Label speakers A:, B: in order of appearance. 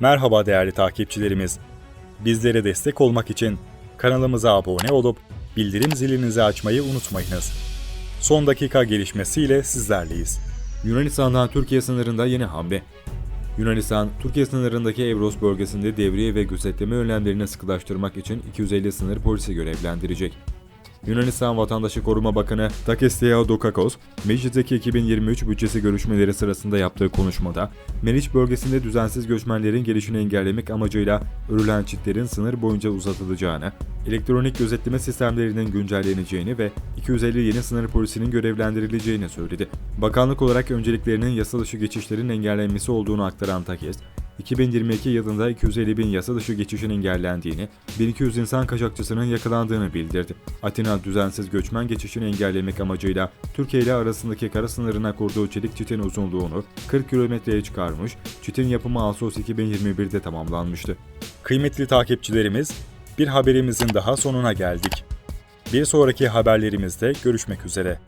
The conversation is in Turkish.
A: Merhaba değerli takipçilerimiz. Bizlere destek olmak için kanalımıza abone olup bildirim zilinizi açmayı unutmayınız. Son dakika gelişmesiyle sizlerleyiz.
B: Yunanistan'dan Türkiye sınırında yeni hamle. Yunanistan, Türkiye sınırındaki Evros bölgesinde devriye ve gözetleme önlemlerini sıkılaştırmak için 250 sınır polisi görevlendirecek. Yunanistan Vatandaşı Koruma Bakanı Takis Theodokakos, meclisteki 2023 bütçesi görüşmeleri sırasında yaptığı konuşmada, Meriç bölgesinde düzensiz göçmenlerin gelişini engellemek amacıyla örülen çitlerin sınır boyunca uzatılacağını, elektronik gözetleme sistemlerinin güncelleneceğini ve 250 yeni sınır polisinin görevlendirileceğini söyledi. Bakanlık olarak önceliklerinin yasa dışı geçişlerin engellenmesi olduğunu aktaran Takis, 2022 yılında 250 bin yasa dışı geçişin engellendiğini, 1200 insan kaçakçısının yakalandığını bildirdi. Atina düzensiz göçmen geçişini engellemek amacıyla Türkiye ile arasındaki kara sınırına kurduğu çelik çitin uzunluğunu 40 kilometreye çıkarmış, çitin yapımı Ağustos 2021'de tamamlanmıştı.
A: Kıymetli takipçilerimiz, bir haberimizin daha sonuna geldik. Bir sonraki haberlerimizde görüşmek üzere.